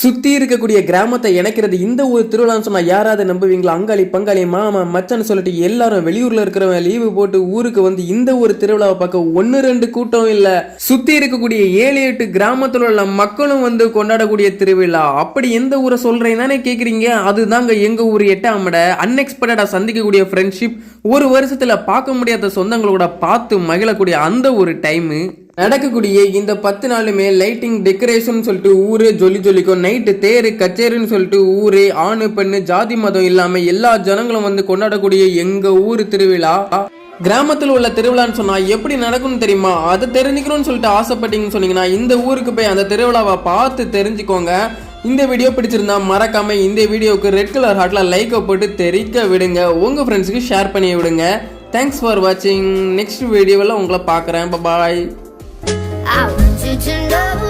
சுற்றி இருக்கக்கூடிய கிராமத்தை இணைக்கிறது இந்த ஒரு திருவிழான்னு சொன்னால் யாராவது நம்புவீங்களா? அங்காளி பங்காளி மாமா மச்சான்னு சொல்லிட்டு எல்லாரும் வெளியூரில் இருக்கிறவங்க லீவு போட்டு ஊருக்கு வந்து இந்த ஒரு திருவிழாவை பார்க்க ஒன்று ரெண்டு கூட்டம் இல்லை. சுற்றி இருக்கக்கூடிய ஏழு எட்டு கிராமத்தில் உள்ள மக்களும் வந்து கொண்டாடக்கூடிய திருவிழா. அப்படி எந்த ஊரை சொல்றேன் தானே கேட்குறீங்க அதுதாங்க எங்கள் ஊர் எட்டாமட. அன்எக்ஸ்பெக்டடாக சந்திக்கக்கூடிய ஃப்ரெண்ட்ஷிப் ஒரு வருஷத்தில் பார்க்க முடியாத சொந்தங்களோட பார்த்து மகிழக்கூடிய அந்த ஒரு டைமு நடக்கக்கூடிய இந்த பத்து நாளுமே லைட்டிங் டெக்கரேஷன் சொல்லிட்டு ஊரே ஜொலி ஜொலிக்கும். நைட்டு தேரு கச்சேரின்னு சொல்லிட்டு ஊரே ஆணு பெண்ணு ஜாதி மதம் இல்லாம எல்லா ஜனங்களும் வந்து கொண்டாடக்கூடிய எங்க ஊர் திருவிழா. கிராமத்தில் உள்ள திருவிழான்னு சொன்னா எப்படி நடக்கும்னு தெரியுமா? அதை தெரிஞ்சுக்கணும்னு சொல்லிட்டு ஆசைப்பட்டீங்கன்னு சொன்னீங்கன்னா இந்த ஊருக்கு போய் அந்த திருவிழாவை பார்த்து தெரிஞ்சுக்கோங்க. இந்த வீடியோ பிடிச்சிருந்தா மறக்காம இந்த வீடியோவுக்கு ரெட் கலர் ஹார்ட்ல லைக்கை போட்டு தெரிக்க விடுங்க. உங்க ஃப்ரெண்ட்ஸுக்கு ஷேர் பண்ணி விடுங்க. தேங்க்ஸ் ஃபார் வாட்சிங் நெக்ஸ்ட் வீடியோவில் உங்களை பார்க்குறேன். பாய் I want you to know